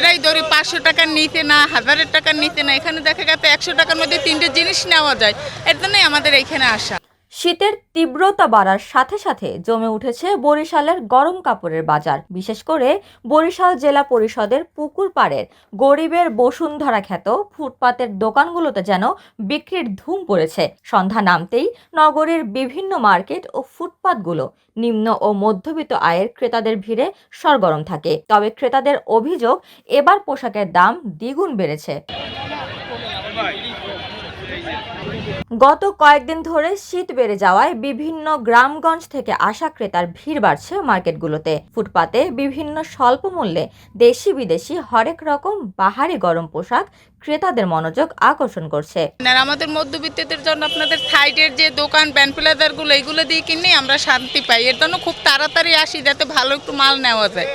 যেটাই ধরি পাঁচশো টাকার নিতে না, হাজারের টাকার নিতে না, এখানে দেখা গেছে একশো টাকার মধ্যে তিনটে জিনিস নেওয়া যায়। এর জন্যই আমাদের এখানে আসা। শীতের তীব্রতা বাড়ার সাথে সাথে জমে উঠেছে বরিশালের গরম কাপড়ের বাজার। বিশেষ করে বরিশাল জেলা পরিষদের পুকুর পাড়ের গরিবের বসুন্ধরা খ্যাত ফুটপাতের দোকানগুলোতে যেন বিক্রির ধুম পড়েছে। সন্ধ্যা নামতেই নগরীর বিভিন্ন মার্কেট ও ফুটপাতগুলো নিম্ন ও মধ্যবিত্ত আয়ের ক্রেতাদের ভিড়ে সরগরম থাকে। তবে ক্রেতাদের অভিযোগ, এবার পোশাকের দাম দ্বিগুণ বেড়েছে। গত কয়েকদিন ধরে শীত বেড়ে যাওয়ায় বিভিন্ন গ্রামগঞ্জ থেকে আসা ক্রেতার ভিড় বাড়ছে মার্কেটগুলোতে। ফুটপাতে বিভিন্ন স্বল্প মূল্যে দেশি বিদেশি হরেক রকম বাহারি গরম পোশাক ক্রেতাদের মনোযোগ আকর্ষণ করছে। আমাদের মধ্যবিত্তদের জন্য আপনাদের সাইডের যে দোকান, ব্যান্ড প্লেদারগুলো এগুলো দিয়ে কিনে আমরা শান্তি পাই। এর জন্য খুব তাড়াতাড়ি আসি যাতে ভালো একটু মাল নেওয়া যায়।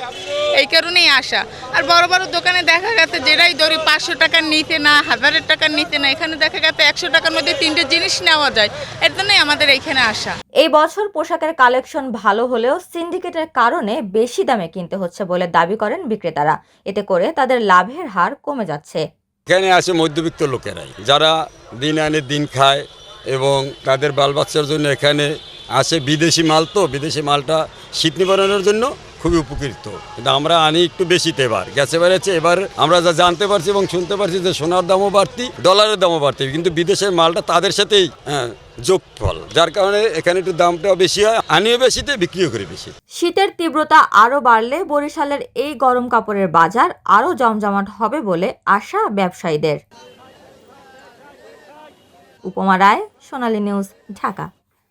এই কারণেই আসা। আর বড় বড় দোকানে দেখা গেছে যেটাই ধরি পাঁচশো টাকার নিতে না হাজারের টাকার নিতে না এখানে দেখা গেছে একশো টাকার মধ্যে তিনটে জিনিস নেওয়া যায়। এর জন্যই আমাদের এইখানে আসা। এই বছর পোশাকের কালেকশন ভালো হলেও সিন্ডিকেটের কারণে বেশি দামে কিনতে হচ্ছে বলে দাবি করেন বিক্রেতারা। এতে করে তাদের লাভের হার কমে যাচ্ছে। এখানে আসে মধ্যবিত্ত লোকেরাই যারা দিন আনে দিন খায় এবং তাদের বাল বাচ্চার জন্য এখানে আসে বিদেশি মাল তো বিদেশি মালটা শীত নিবারণের জন্য খুবই উপকৃত। কিন্তু আমরা আনি একটু বেশিতে এবার। গ্যাসে বেড়েছে এবার আমরা যা জানতে পারছি এবং শুনতে পারছি যে সোনার দামও বাড়তি ডলারের দামও বাড়তি। কিন্তু বিদেশের মালটা তাদের সাথেই হ্যাঁ, যার কারণে এখানে একটু দামটাও বেশি হয় আনিও বেশিতে বিক্রিও করি বেশি। শীতের তীব্রতা আরও বাড়লে বরিশালের এই গরম কাপড়ের বাজার আরও জমজমাট হবে বলে আশা ব্যবসায়ীদের। উপমা রায় সোনালী নিউজ ঢাকা।